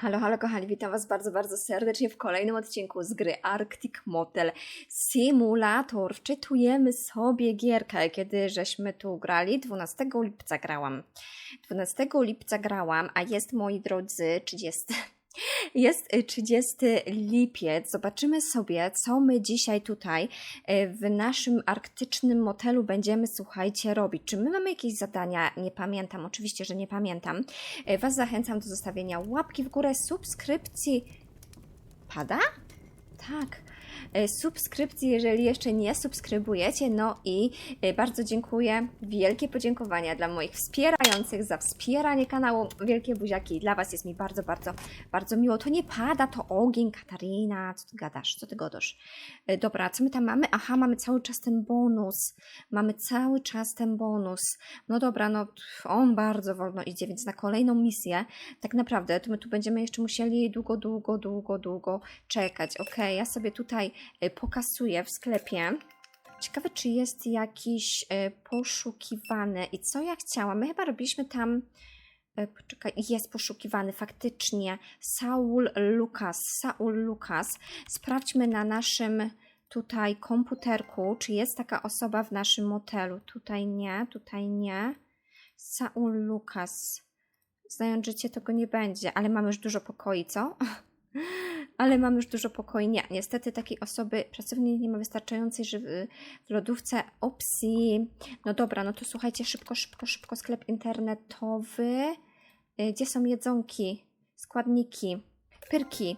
Halo, halo kochani, witam Was bardzo, bardzo serdecznie w kolejnym odcinku z gry Arctic Motel Simulator. Wczytujemy sobie gierkę, kiedy żeśmy tu grali. 12 lipca grałam. 12 lipca grałam, a jest, moi drodzy, 30. Jest y, 30 lipiec. Zobaczymy sobie, co my dzisiaj tutaj y, w naszym arktycznym motelu będziemy, słuchajcie, robić. Czy my mamy jakieś zadania? Nie pamiętam, oczywiście, że nie pamiętam. Y, Was zachęcam do zostawienia łapki w górę, subskrypcji. Pada? Tak. E, Subskrypcji, jeżeli jeszcze nie subskrybujecie. No i e, bardzo dziękuję. Wielkie podziękowania dla moich wspierających za wspieranie kanału. Wielkie buziaki. Dla Was jest mi bardzo, bardzo, bardzo miło. To nie pada, to ogień, Katarina. Co ty gadasz? Co ty godasz? E, Dobra, co my tam mamy? Aha, mamy cały czas ten bonus. Mamy cały czas ten bonus. No dobra, no on bardzo wolno idzie, więc na kolejną misję tak naprawdę to my tu będziemy jeszcze musieli długo, długo, długo, długo czekać. Ok, ja sobie tutaj y, pokasuję w sklepie. Ciekawe, czy jest jakiś y, poszukiwany i co ja chciałam. My chyba robiliśmy tam. y, Poczekaj, jest poszukiwany faktycznie. Saul Lukas. Saul Lukas. Sprawdźmy na naszym tutaj komputerku, czy jest taka osoba w naszym motelu. Tutaj nie, tutaj nie. Saul Lukas. Znając życie, to go nie będzie, ale mamy już dużo pokoi, co? ale mamy już dużo pokoi. Nie, niestety takiej osoby, pracownik nie ma wystarczającej żywy w lodówce opcji. No dobra, no to słuchajcie, szybko, szybko, szybko sklep internetowy. Y, Gdzie są jedzonki, składniki, pyrki?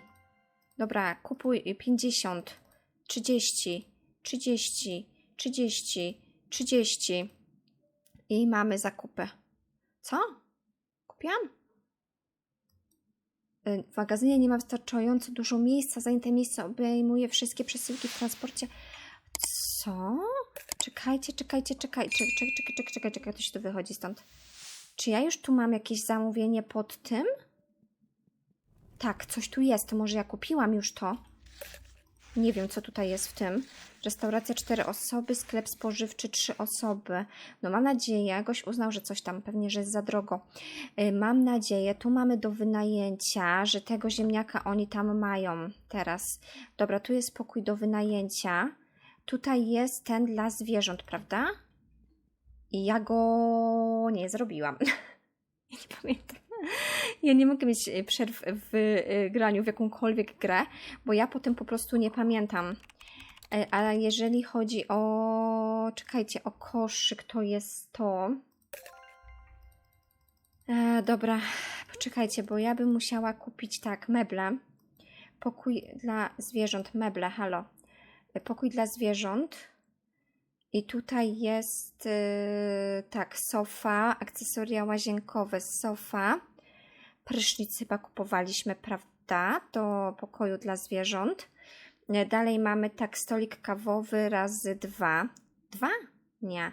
Dobra, kupuj 50, 30, 30, 30, 30 i mamy zakupy. Co? Kupiłam? W magazynie nie ma wystarczająco dużo miejsca. Zajęte miejsce obejmuje wszystkie przesyłki w transporcie. Co? Czekajcie, czekajcie, czekajcie, czekaj, czekaj, czekaj, czekaj, czekaj, czekaj, to się tu wychodzi stąd. Czy ja już tu mam jakieś zamówienie pod tym? Tak, coś tu jest. To może ja kupiłam już to. Nie wiem, co tutaj jest w tym. Restauracja cztery osoby, sklep spożywczy trzy osoby. No mam nadzieję, goś uznał, że coś tam pewnie, że jest za drogo. Y, Mam nadzieję, tu mamy do wynajęcia, że tego ziemniaka oni tam mają teraz. Dobra, tu jest pokój do wynajęcia. Tutaj jest ten dla zwierząt, prawda? I ja go nie zrobiłam. nie pamiętam. Ja nie mogę mieć y, przerw w y, graniu w jakąkolwiek grę, bo ja potem po prostu nie pamiętam. E, Ale jeżeli chodzi o. Czekajcie, o koszyk, to jest to. E, dobra, poczekajcie, bo ja bym musiała kupić tak, meble. Pokój dla zwierząt, meble, halo. E, Pokój dla zwierząt. I tutaj jest e, tak, sofa, akcesoria łazienkowe, sofa. Prysznic chyba kupowaliśmy, prawda? Do pokoju dla zwierząt. E, Dalej mamy tak, stolik kawowy razy dwa. Dwa? Nie.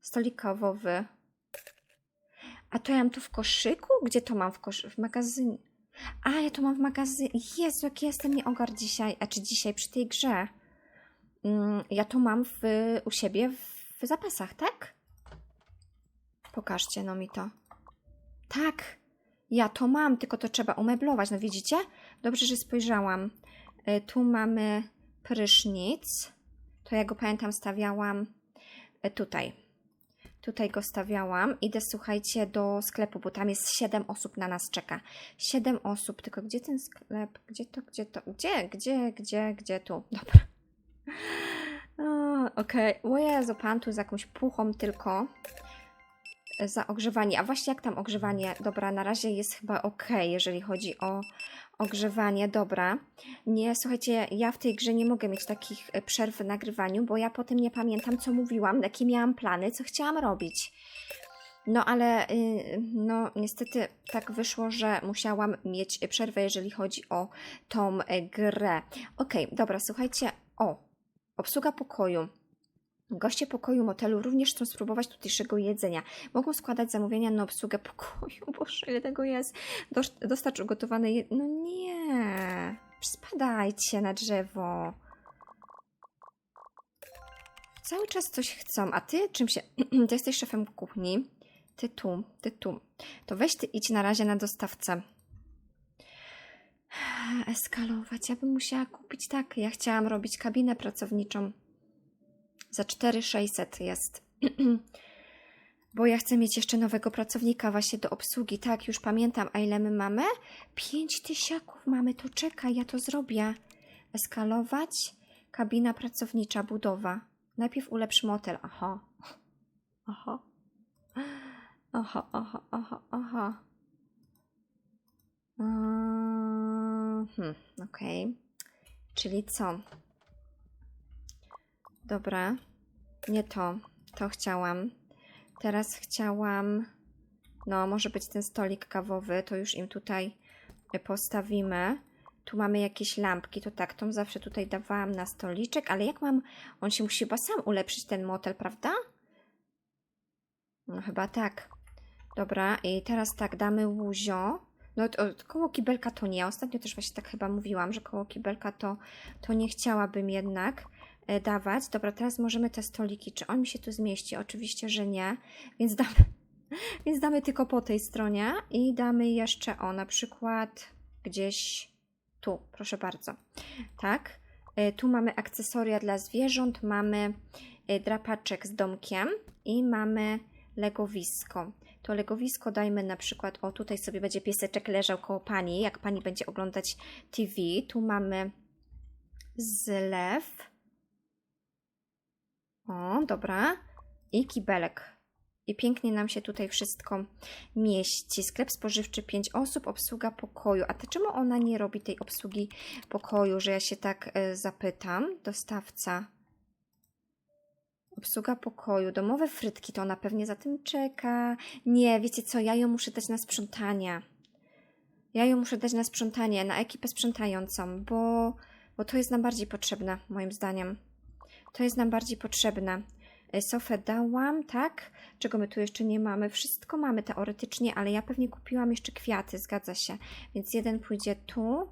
Stolik kawowy. A to ja mam tu w koszyku? Gdzie to mam w koszyku? W magazynie. A, ja to mam w magazynie. Jezu, jak ja jestem nieogar dzisiaj. A czy dzisiaj przy tej grze? Mm, ja to mam w, u siebie w zapasach, tak? Pokażcie no mi to. Tak, ja to mam, tylko to trzeba umeblować. No widzicie? Dobrze, że spojrzałam. Y, Tu mamy prysznic. To ja go pamiętam stawiałam y, tutaj. Tutaj go stawiałam. Idę, słuchajcie, do sklepu, bo tam jest 7 osób na nas czeka. 7 osób, tylko gdzie ten sklep? Gdzie to, gdzie to? Gdzie, gdzie, gdzie, gdzie tu? Dobra. Okej. O Jezu, pan tu z jakąś puchą tylko e, za ogrzewanie. A właśnie jak tam ogrzewanie? Dobra, na razie jest chyba ok, jeżeli chodzi o ogrzewanie. Dobra. Nie, słuchajcie, ja w tej grze nie mogę mieć takich e, przerw w nagrywaniu, bo ja potem nie pamiętam, co mówiłam, jakie miałam plany, co chciałam robić. No ale y, no niestety tak wyszło, że musiałam mieć przerwę, jeżeli chodzi o tą e, grę. Okej, dobra, słuchajcie. O, obsługa pokoju. Goście pokoju motelu również chcą spróbować tutejszego jedzenia. Mogą składać zamówienia na obsługę pokoju. Boże, ile tego jest. Dostarcz ugotowane je... No nie. Spadajcie na drzewo. Cały czas coś chcą, a ty czym się... ty jesteś szefem kuchni. Ty tu, ty tu. To weź ty idź na razie na dostawcę. Eskalować. Ja bym musiała kupić tak. Ja chciałam robić kabinę pracowniczą. Za 4600 jest. Bo ja chcę mieć jeszcze nowego pracownika właśnie do obsługi. Tak, już pamiętam, a ile my mamy? Pięć tysiaków mamy, to czekaj, ja to zrobię. Eskalować, kabina pracownicza, budowa. Najpierw ulepsz motel. Aha. Aha. Aha, aha, aha, aha. Hmm, okej. Czyli co? Dobra. Nie to. To chciałam. Teraz chciałam. No, może być ten stolik kawowy. To już im tutaj postawimy. Tu mamy jakieś lampki. To tak, tą zawsze tutaj dawałam na stoliczek, ale jak mam. On się musi chyba sam ulepszyć, ten motel, prawda? No, chyba tak. Dobra, i teraz tak, damy łuzio. No, to, koło kibelka to nie. Ostatnio też właśnie tak chyba mówiłam, że koło kibelka to, to nie chciałabym jednak dawać. Dobra, teraz możemy te stoliki. Czy on mi się tu zmieści? Oczywiście, że nie. Więc damy, więc damy tylko po tej stronie i damy jeszcze o na przykład gdzieś tu, proszę bardzo. Tak. E, Tu mamy akcesoria dla zwierząt, mamy e, drapaczek z domkiem i mamy legowisko. To legowisko dajmy na przykład, o tutaj sobie będzie pieseczek leżał koło pani, jak pani będzie oglądać TV. Tu mamy zlew. O, dobra. I kibelek. I pięknie nam się tutaj wszystko mieści. Sklep spożywczy 5 osób, obsługa pokoju. A to czemu ona nie robi tej obsługi pokoju, że ja się tak e, zapytam? Dostawca. Obsługa pokoju, domowe frytki, to ona pewnie za tym czeka. Nie, wiecie co, ja ją muszę dać na sprzątanie. Ja ją muszę dać na sprzątanie, na ekipę sprzątającą, bo, bo to jest nam bardziej potrzebne, moim zdaniem. To jest nam bardziej potrzebne. E, Sofę dałam, tak? Czego my tu jeszcze nie mamy? Wszystko mamy teoretycznie, ale ja pewnie kupiłam jeszcze kwiaty, zgadza się. Więc jeden pójdzie tu,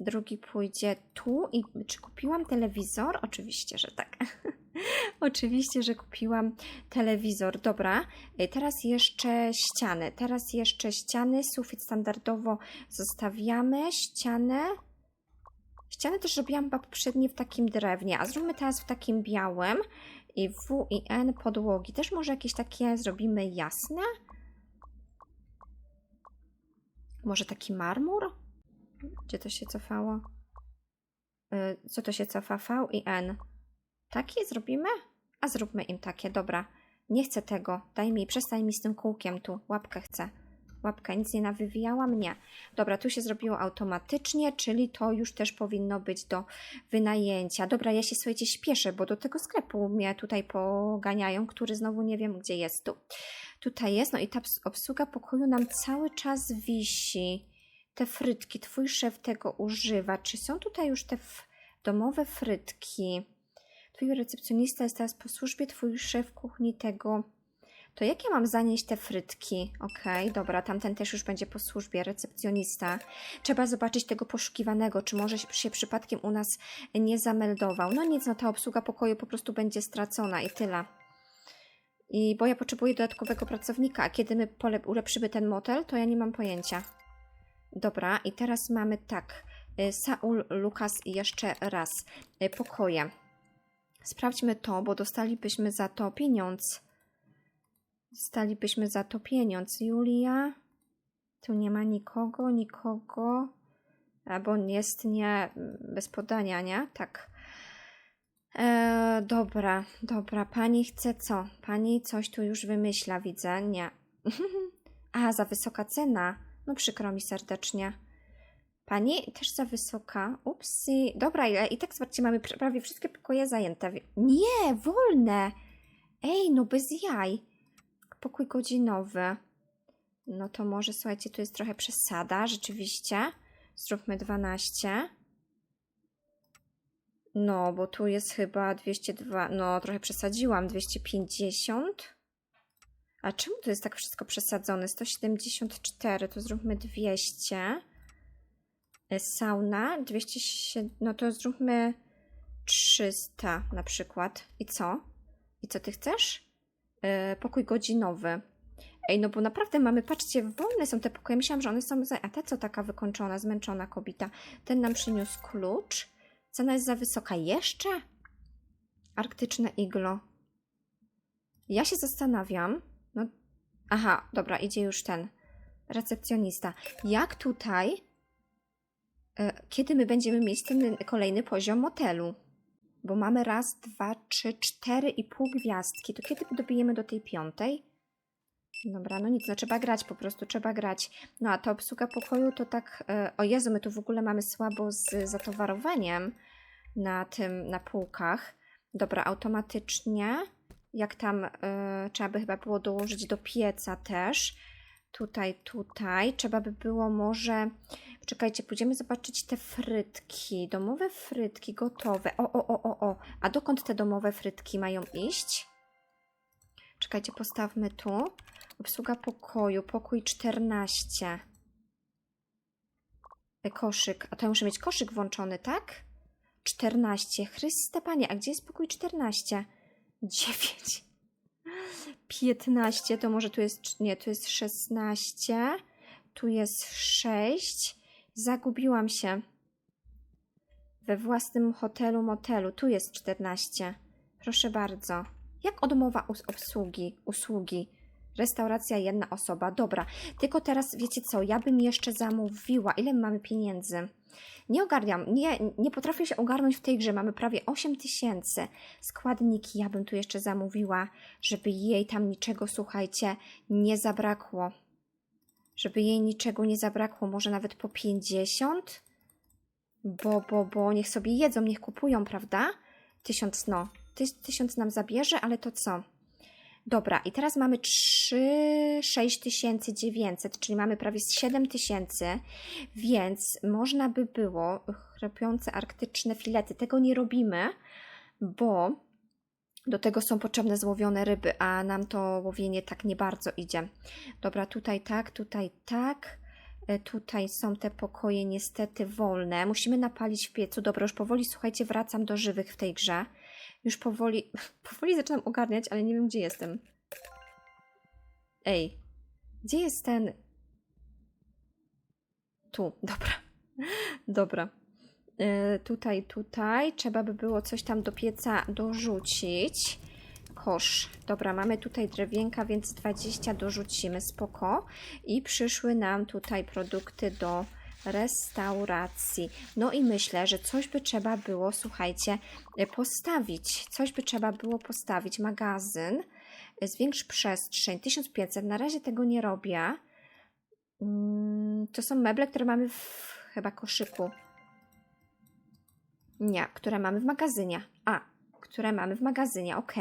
drugi pójdzie tu. I czy kupiłam telewizor? Oczywiście, że tak. Oczywiście, że kupiłam telewizor. Dobra, y, teraz jeszcze ściany. Teraz jeszcze ściany. Sufit standardowo zostawiamy. Ścianę. Ściany też robiłam poprzednie w takim drewnie, a zróbmy teraz w takim białym. I W i N podłogi. Też może jakieś takie zrobimy jasne? Może taki marmur? Gdzie to się cofało? Y, Co to się cofa? V i N. Takie zrobimy? A zróbmy im takie, dobra. Nie chcę tego. Daj mi, przestań mi z tym kółkiem tu. Łapkę chcę. Łapkę, nic nie nawywijałam? Nie. Dobra, tu się zrobiło automatycznie, czyli to już też powinno być do wynajęcia. Dobra, ja się słuchajcie śpieszę, bo do tego sklepu mnie tutaj poganiają, który znowu nie wiem, gdzie jest. Tu. Tutaj jest, no i ta obsługa pokoju nam cały czas wisi. Te frytki, twój szef tego używa. Czy są tutaj już te domowe frytki? Twój recepcjonista jest teraz po służbie, twój szef kuchni tego. To jak ja mam zanieść te frytki? Okej, dobra, tamten też już będzie po służbie, recepcjonista. Trzeba zobaczyć tego poszukiwanego, czy może się, przypadkiem u nas nie zameldował. No nic, no ta obsługa pokoju po prostu będzie stracona i tyle. I bo ja potrzebuję dodatkowego pracownika, a kiedy my ulepszymy ten motel, to ja nie mam pojęcia. Dobra, i teraz mamy tak. y, Saul, Lukas i jeszcze raz. y, Pokoje. Sprawdźmy to, bo dostalibyśmy za to pieniądz. Dostalibyśmy za to pieniądz. Julia. Tu nie ma nikogo, nikogo. Albo jest nie bez podania, nie? Tak. E, dobra, dobra. Pani chce co? Pani coś tu już wymyśla, widzę. Nie. A, za wysoka cena. No przykro mi serdecznie. Pani też za wysoka. Upsi. Dobra? I tak zobaczcie, mamy pr- prawie wszystkie pokoje zajęte. Nie, wolne. Ej, no bez jaj. Pokój godzinowy. No to może, słuchajcie, tu jest trochę przesada, rzeczywiście. Zróbmy 12. No, bo tu jest chyba 202. No, trochę przesadziłam. 250. A czemu to jest tak wszystko przesadzone? 174, to zróbmy 200. E, Sauna 207, no to zróbmy 300 na przykład. I co? I co ty chcesz? E, pokój godzinowy. Ej, no bo naprawdę mamy, patrzcie, wolne są te pokoje. Myślałam, że one są. Za... A ta co taka wykończona, zmęczona kobieta? Ten nam przyniósł klucz. Cena jest za wysoka. Jeszcze? Arktyczne iglo. Ja się zastanawiam. No, aha, dobra, idzie już ten recepcjonista. Jak tutaj, e, kiedy my będziemy mieć ten kolejny poziom motelu? Bo mamy raz, dwa, trzy, cztery i pół gwiazdki. To kiedy dobijemy do tej piątej? Dobra, no nic, no trzeba grać, po prostu trzeba grać. No a ta obsługa pokoju to tak, e, o Jezu, my tu w ogóle mamy słabo z zatowarowaniem na tym, na półkach. Dobra, automatycznie, jak tam y, trzeba by chyba było dołożyć do pieca też. Tutaj, tutaj. Trzeba by było może... Czekajcie, pójdziemy zobaczyć te frytki. Domowe frytki gotowe. O, o, o, o, o. A dokąd te domowe frytki mają iść? Czekajcie, postawmy tu. Obsługa pokoju, pokój 14. E, koszyk. A to ja muszę mieć koszyk włączony, tak? 14. Chryste Panie, a gdzie jest pokój 14? 9. 15, to może tu jest, nie, tu jest 16. Tu jest 6. Zagubiłam się. We własnym hotelu, motelu. Tu jest 14. Proszę bardzo. Jak odmowa obsługi, usługi? Restauracja jedna osoba. Dobra, tylko teraz wiecie co? Ja bym jeszcze zamówiła. Ile my mamy pieniędzy? Nie ogarniam, nie, nie potrafię się ogarnąć w tej grze. Mamy prawie 8 tysięcy. Składniki ja bym tu jeszcze zamówiła, żeby jej tam niczego, słuchajcie, nie zabrakło. Żeby jej niczego nie zabrakło, może nawet po 50? Bo, bo, bo niech sobie jedzą, niech kupują, prawda? Tysiąc, no. Ty, tysiąc nam zabierze, ale to co? Dobra, i teraz mamy 3, 6900, czyli mamy prawie 7000, więc można by było chrapiące arktyczne filety. Tego nie robimy, bo do tego są potrzebne złowione ryby, a nam to łowienie tak nie bardzo idzie. Dobra, tutaj tak, tutaj tak. E, tutaj są te pokoje niestety wolne. Musimy napalić w piecu. Dobra, już powoli, słuchajcie, wracam do żywych w tej grze. Już powoli, powoli zaczynam ogarniać, ale nie wiem, gdzie jestem. Ej, gdzie jest ten... Tu, dobra. Dobra. E, tutaj, tutaj. Trzeba by było coś tam do pieca dorzucić. Kosz. Dobra, mamy tutaj drewienka, więc 20 dorzucimy, spoko. I przyszły nam tutaj produkty do restauracji. No i myślę, że coś by trzeba było, słuchajcie, e, postawić. Coś by trzeba było postawić. Magazyn. E, zwiększ przestrzeń. 1500. Na razie tego nie robię. Mm, to są meble, które mamy w chyba koszyku. Nie, które mamy w magazynie. A, które mamy w magazynie, ok.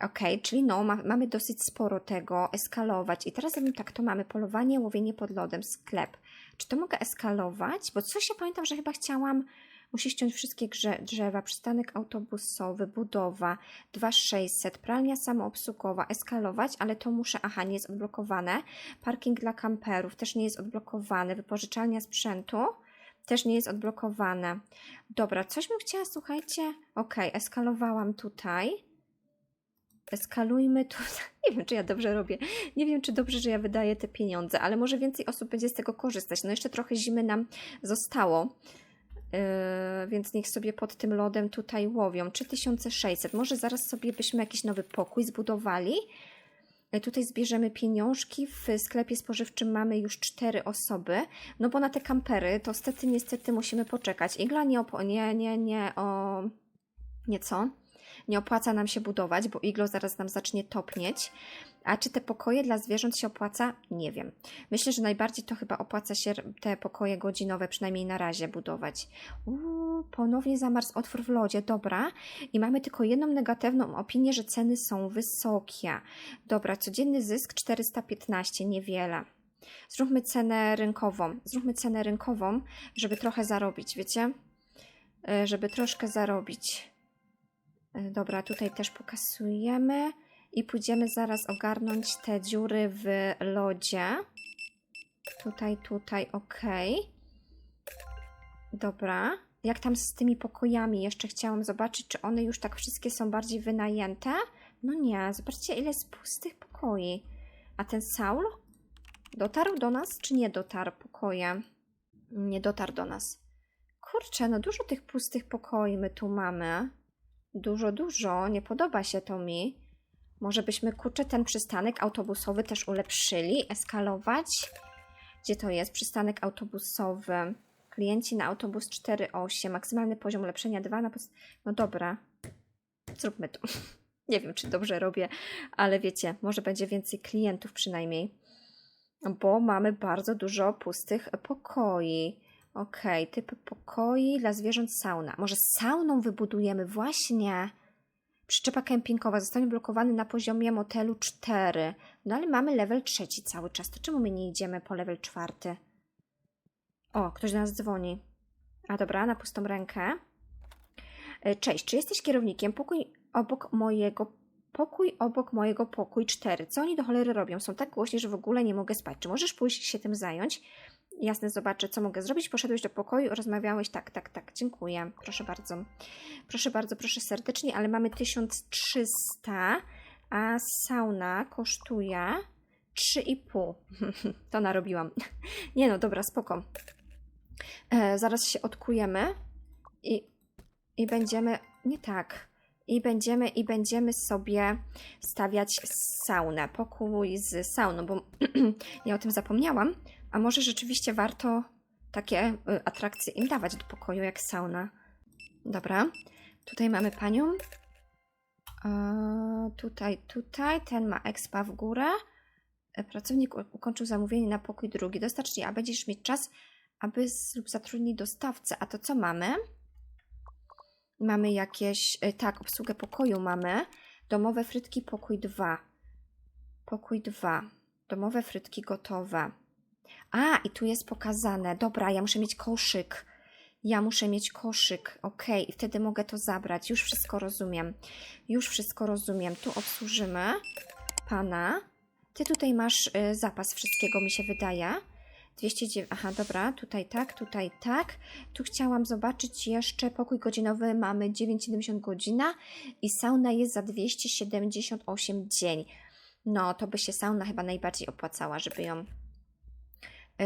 Ok, czyli no, ma, mamy dosyć sporo tego, eskalować. I teraz jakbym tak to mamy, polowanie, łowienie pod lodem, sklep. Czy to mogę eskalować? Bo coś ja pamiętam, że chyba chciałam, musi ściąć wszystkie grze, drzewa, przystanek autobusowy, budowa, 2600, pralnia samoobsługowa, eskalować, ale to muszę, aha, nie jest odblokowane. Parking dla kamperów też nie jest odblokowany, wypożyczalnia sprzętu też nie jest odblokowane. Dobra, coś bym chciała, słuchajcie, ok, eskalowałam tutaj eskalujmy tu. Nie wiem, czy ja dobrze robię. Nie wiem, czy dobrze, że ja wydaję te pieniądze, ale może więcej osób będzie z tego korzystać. No jeszcze trochę zimy nam zostało. Yy, więc niech sobie pod tym lodem tutaj łowią. 3600. Może zaraz sobie byśmy jakiś nowy pokój zbudowali. Yy, tutaj zbierzemy pieniążki. W sklepie spożywczym mamy już cztery osoby. No bo na te kampery to stety, niestety musimy poczekać. Igla nie, nie, nie, nie, o... Nie co? Nie opłaca nam się budować, bo iglo zaraz nam zacznie topnieć. A czy te pokoje dla zwierząt się opłaca? Nie wiem. Myślę, że najbardziej to chyba opłaca się te pokoje godzinowe, przynajmniej na razie, budować. Uuu, ponownie zamarzł otwór w lodzie, dobra. I mamy tylko jedną negatywną opinię, że ceny są wysokie. Dobra, codzienny zysk 415, niewiele. Zróbmy cenę rynkową. Zróbmy cenę rynkową, żeby trochę zarobić, wiecie? E, żeby troszkę zarobić. E, dobra, tutaj też pokasujemy i pójdziemy zaraz ogarnąć te dziury w lodzie. Tutaj, tutaj, ok. Dobra. Jak tam z tymi pokojami? Jeszcze chciałam zobaczyć, czy one już tak wszystkie są bardziej wynajęte. No nie, zobaczcie ile jest pustych pokoi. A ten Saul dotarł do nas, czy nie dotarł pokoje? Nie dotarł do nas. Kurczę, no dużo tych pustych pokoi my tu mamy. Dużo, dużo. Nie podoba się to mi. Może byśmy, kurczę, ten przystanek autobusowy też ulepszyli, eskalować. Gdzie to jest? Przystanek autobusowy. Klienci na autobus 4.8. Maksymalny poziom ulepszenia 2 na No dobra. Zróbmy to. Nie wiem, czy dobrze robię, ale wiecie, może będzie więcej klientów przynajmniej. Bo mamy bardzo dużo pustych pokoi. Okej, typ pokoi dla zwierząt sauna. Może sauną wybudujemy właśnie. Przyczepa kempingowa zostanie blokowany na poziomie motelu 4. No ale mamy level trzeci cały czas. To czemu my nie idziemy po level czwarty? O, ktoś do nas dzwoni. A dobra, na pustą rękę. E, Cześć, czy jesteś kierownikiem? Pokój obok mojego. Pokój obok mojego pokój 4. Co oni do cholery robią? Są tak głośni, że w ogóle nie mogę spać. Czy możesz pójść się tym zająć? Jasne, zobaczę, co mogę zrobić. Poszedłeś do pokoju, rozmawiałeś. Tak, tak, tak. Dziękuję. Proszę bardzo. Proszę bardzo, proszę serdecznie, ale mamy 1300, a sauna kosztuje 3,5. To narobiłam. Nie no, dobra, spoko. E, zaraz się odkujemy i, i będziemy. Nie tak. I będziemy, I będziemy sobie stawiać saunę, pokój z sauną, bo ja o tym zapomniałam. A może rzeczywiście warto takie y, atrakcje im dawać do pokoju, jak sauna. Dobra. Tutaj mamy panią. Tutaj, tutaj. Ten ma expa w górę. E, Pracownik ukończył zamówienie na pokój drugi. Dostarcz a będziesz mieć czas, aby lub zatrudnić dostawcę. A to co mamy? Mamy jakieś, e, tak, obsługę pokoju mamy. Domowe frytki, pokój 2. Pokój 2. Domowe frytki gotowe. A, i tu jest pokazane. Dobra, ja muszę mieć koszyk. Ja muszę mieć koszyk. Ok, i wtedy mogę to zabrać. Już wszystko rozumiem. Już wszystko rozumiem. Tu obsłużymy pana. Ty tutaj masz y, zapas wszystkiego, mi się wydaje. 209. Aha, dobra, tutaj tak, tutaj tak. Tu chciałam zobaczyć jeszcze pokój godzinowy. Mamy 9,70 godzina i sauna jest za 278 dzień. No, to by się sauna chyba najbardziej opłacała, żeby ją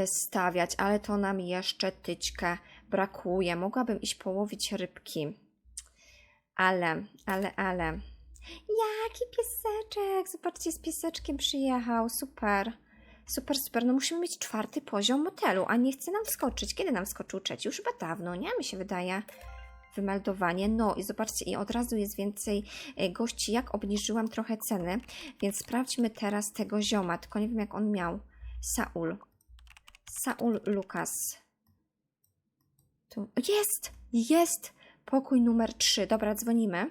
stawiać, ale to nam jeszcze tyczkę brakuje. Mogłabym iść połowić rybki. Ale, ale, ale. Jaki pieseczek! Zobaczcie, z pieseczkiem przyjechał. Super. Super, super. No musimy mieć czwarty poziom motelu, a nie chce nam wskoczyć. Kiedy nam wskoczył trzeci? Już chyba dawno, nie? Mi się wydaje. Wymeldowanie. No i zobaczcie, i od razu jest więcej e, gości. Jak obniżyłam trochę ceny, więc sprawdźmy teraz tego zioma. Tylko nie wiem, jak on miał. Saul. Saul Lukas. Tu. Jest! Jest! Pokój numer 3. Dobra, dzwonimy.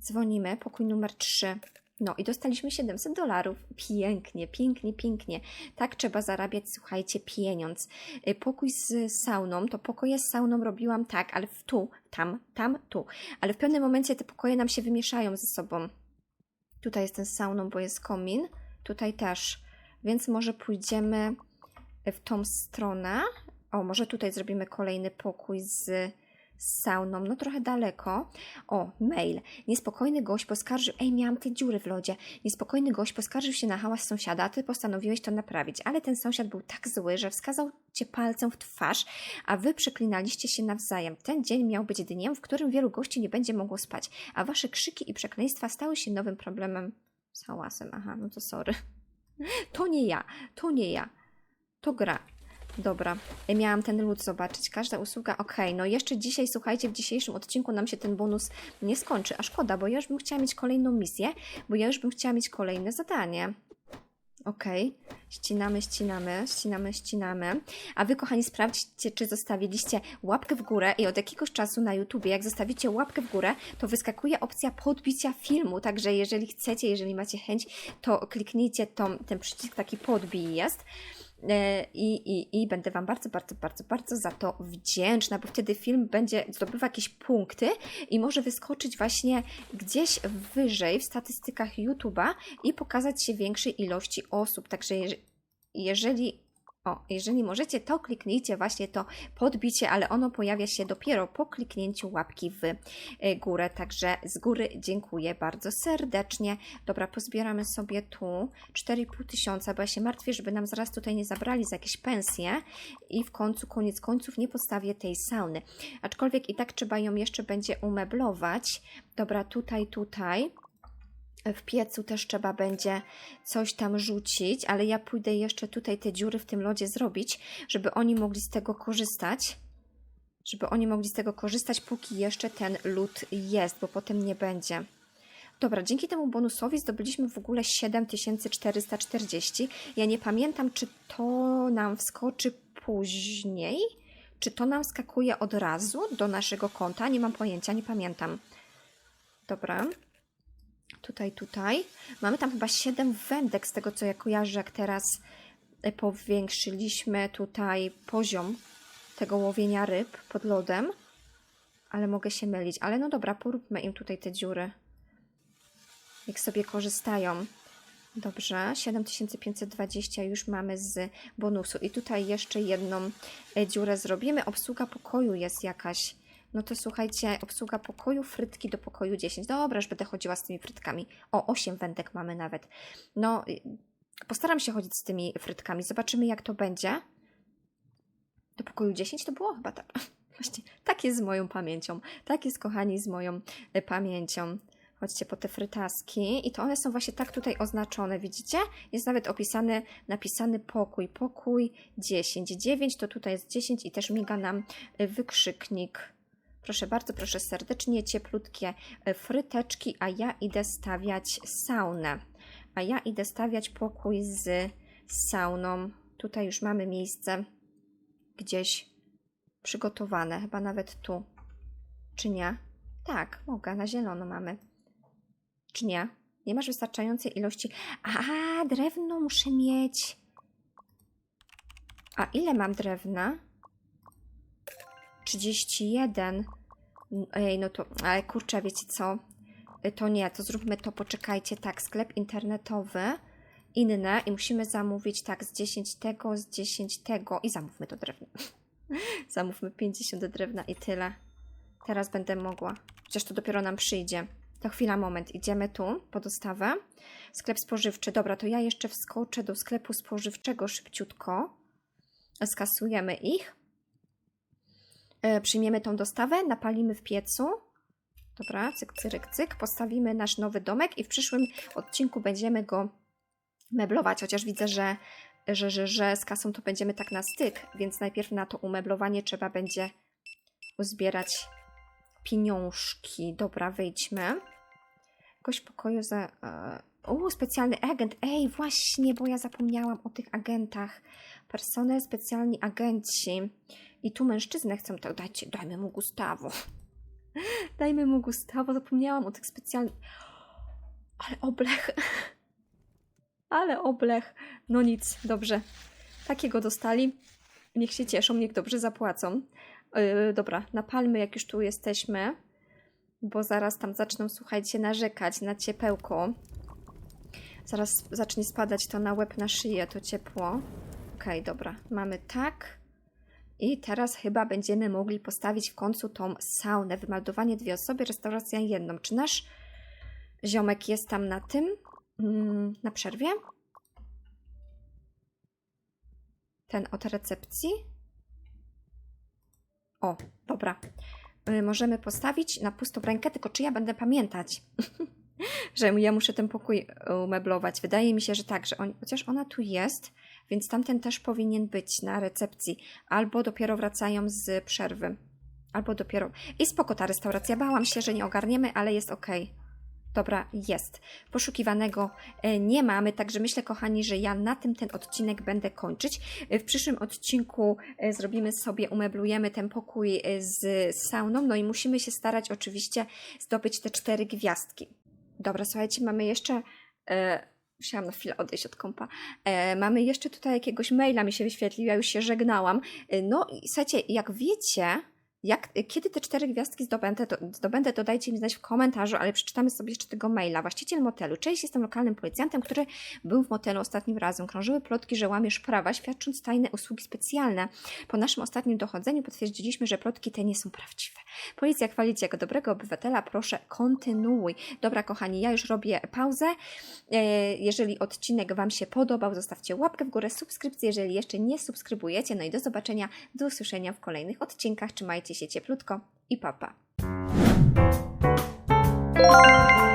Dzwonimy, pokój numer 3. No i dostaliśmy 700 dolarów. Pięknie, pięknie, pięknie. Tak trzeba zarabiać, słuchajcie, pieniądz. Y, Pokój z sauną, to pokoje z sauną robiłam tak, ale w tu, tam, tam, tu. Ale w pewnym momencie te pokoje nam się wymieszają ze sobą. Tutaj jest ten sauną, bo jest komin. Tutaj też. Więc może pójdziemy w tą stronę. O, może tutaj zrobimy kolejny pokój z sauną, no trochę daleko. O, mail. Niespokojny gość poskarżył, ej, miałam te dziury w lodzie. Niespokojny gość poskarżył się na hałas sąsiada, ty postanowiłeś to naprawić. Ale ten sąsiad był tak zły, że wskazał cię palcem w twarz, a wy przeklinaliście się nawzajem. Ten dzień miał być dniem, w którym wielu gości nie będzie mogło spać, a wasze krzyki i przekleństwa stały się nowym problemem z hałasem. Aha, no to sorry. To nie ja, to nie ja. To gra. Dobra, miałam ten lód zobaczyć. Każda usługa, ok. No jeszcze dzisiaj, słuchajcie, w dzisiejszym odcinku nam się ten bonus nie skończy. A szkoda, bo ja już bym chciała mieć kolejną misję, bo ja już bym chciała mieć kolejne zadanie. Ok, ścinamy, ścinamy, ścinamy, ścinamy. A Wy, kochani, sprawdźcie, czy zostawiliście łapkę w górę i od jakiegoś czasu na YouTubie, jak zostawicie łapkę w górę, to wyskakuje opcja podbicia filmu. Także jeżeli chcecie, jeżeli macie chęć, to kliknijcie tą, ten przycisk taki podbij jest. E, I, i, I będę Wam bardzo, bardzo, bardzo, bardzo za to wdzięczna, bo wtedy film będzie zdobywał jakieś punkty i może wyskoczyć właśnie gdzieś wyżej w statystykach YouTube'a i pokazać się większej ilości osób. Także jeż- jeżeli O, jeżeli możecie, to kliknijcie właśnie to podbicie, ale ono pojawia się dopiero po kliknięciu łapki w y, górę. Także z góry dziękuję bardzo serdecznie. Dobra, pozbieramy sobie tu 4,5 tysiąca, bo ja się martwię, żeby nam zaraz tutaj nie zabrali za jakieś pensje i w końcu, koniec końców, nie postawię tej sauny. Aczkolwiek i tak trzeba ją jeszcze będzie umeblować. Dobra, tutaj, tutaj. W piecu też trzeba będzie coś tam rzucić, ale ja pójdę jeszcze tutaj te dziury w tym lodzie zrobić, żeby oni mogli z tego korzystać. Żeby oni mogli z tego korzystać, póki jeszcze ten lód jest, bo potem nie będzie. Dobra, dzięki temu bonusowi zdobyliśmy w ogóle 7440. Ja nie pamiętam, czy to nam wskoczy później, czy to nam skakuje od razu do naszego konta. Nie mam pojęcia, nie pamiętam. Dobra. Tutaj, tutaj. Mamy tam chyba 7 wędek z tego, co ja kojarzę, jak teraz e, powiększyliśmy tutaj poziom tego łowienia ryb pod lodem. Ale mogę się mylić. Ale no dobra, poróbmy im tutaj te dziury. Jak sobie korzystają. Dobrze, 7520 już mamy z bonusu. I tutaj jeszcze jedną e, dziurę zrobimy. Obsługa pokoju jest jakaś. No to słuchajcie, obsługa pokoju, frytki do pokoju 10. Dobra, już będę chodziła z tymi frytkami. O, 8 wędek mamy nawet. No, y, postaram się chodzić z tymi frytkami. Zobaczymy, jak to będzie. Do pokoju 10 to było chyba tak. Właśnie, tak jest z moją pamięcią. Tak jest, kochani, z moją y, pamięcią. Chodźcie po te frytaski i to one są właśnie tak tutaj oznaczone, widzicie? Jest nawet opisany, napisany pokój, pokój 10, 9 to tutaj jest 10 i też miga nam y, wykrzyknik. Proszę bardzo, proszę serdecznie, cieplutkie y, fryteczki, a ja idę stawiać saunę. A ja idę stawiać pokój z sauną. Tutaj już mamy miejsce gdzieś przygotowane, chyba nawet tu. Czy nie? Tak, mogę, na zielono mamy. Czy nie? Nie masz wystarczającej ilości. A, drewno muszę mieć. A ile mam drewna? 31. Ej, no to, ale kurczę, wiecie co? Y, To nie, to zróbmy to, poczekajcie, tak, sklep internetowy, inne i musimy zamówić tak z 10 tego, z 10 tego i zamówmy to drewno. Zamówmy 50 drewna i tyle. Teraz będę mogła. Chociaż to dopiero nam przyjdzie. To chwila, moment. Idziemy tu po dostawę. Sklep spożywczy. Dobra, to ja jeszcze wskoczę do sklepu spożywczego szybciutko. Skasujemy ich. E, przyjmiemy tą dostawę, napalimy w piecu. Dobra, cyk, cyryk, cyk. Postawimy nasz nowy domek i w przyszłym odcinku będziemy go meblować. Chociaż widzę, że, że, że, że z kasą to będziemy tak na styk, więc najpierw na to umeblowanie trzeba będzie uzbierać pieniążki. Dobra, wyjdźmy. Gość pokoju za... E, o, specjalny agent. Ej, właśnie, bo ja zapomniałam o tych agentach. Personel, specjalni agenci. I tu mężczyznę chcą... To dajcie, dajmy mu Gustawo. Dajmy mu Gustawo. Zapomniałam o tych specjalnych... Ale oblech. Ale oblech. No nic, dobrze. Takiego dostali. Niech się cieszą, niech dobrze zapłacą. Yy, dobra, napalmy, jak już tu jesteśmy, bo zaraz tam zaczną, słuchajcie, narzekać na ciepełko. Zaraz zacznie spadać to na łeb, na szyję, to ciepło. Okej, dobra, mamy tak. I teraz chyba będziemy mogli postawić w końcu tą saunę. Wymeldowanie dwie osoby, restauracja jedną. Czy nasz ziomek jest tam na tym? Mm, na przerwie? Ten od recepcji? O, dobra. Y, Możemy postawić na pustą rękę, tylko czy ja będę pamiętać, że ja muszę ten pokój umeblować? Wydaje mi się, że tak, że on, chociaż ona tu jest, więc tamten też powinien być na recepcji. Albo dopiero wracają z przerwy. Albo dopiero. I spoko ta restauracja. Bałam się, że nie ogarniemy, ale jest ok. Dobra, jest. Poszukiwanego e, nie mamy, także myślę, kochani, że ja na tym ten odcinek będę kończyć. E, W przyszłym odcinku e, zrobimy sobie, umeblujemy ten pokój e, z sauną, no i musimy się starać oczywiście zdobyć te cztery gwiazdki. Dobra, słuchajcie, mamy jeszcze... E, musiałam na chwilę odejść od kompa. E, mamy jeszcze tutaj jakiegoś maila, mi się wyświetlił, ja już się żegnałam. E, no i słuchajcie, jak wiecie, Jak, kiedy te cztery gwiazdki zdobędę to, zdobędę, to dajcie mi znać w komentarzu, ale przeczytamy sobie jeszcze tego maila. Właściciel motelu. Cześć, jestem lokalnym policjantem, który był w motelu ostatnim razem. Krążyły plotki, że łamiesz prawa, świadcząc tajne usługi specjalne. Po naszym ostatnim dochodzeniu potwierdziliśmy, że plotki te nie są prawdziwe. Policja chwali Cię jako dobrego obywatela, proszę kontynuuj. Dobra, kochani, ja już robię pauzę. E, Jeżeli odcinek Wam się podobał, zostawcie łapkę w górę, subskrypcję, jeżeli jeszcze nie subskrybujecie. No i do zobaczenia, do usłyszenia w kolejnych odcinkach. Trzymajcie się cieplutko i papa. Pa.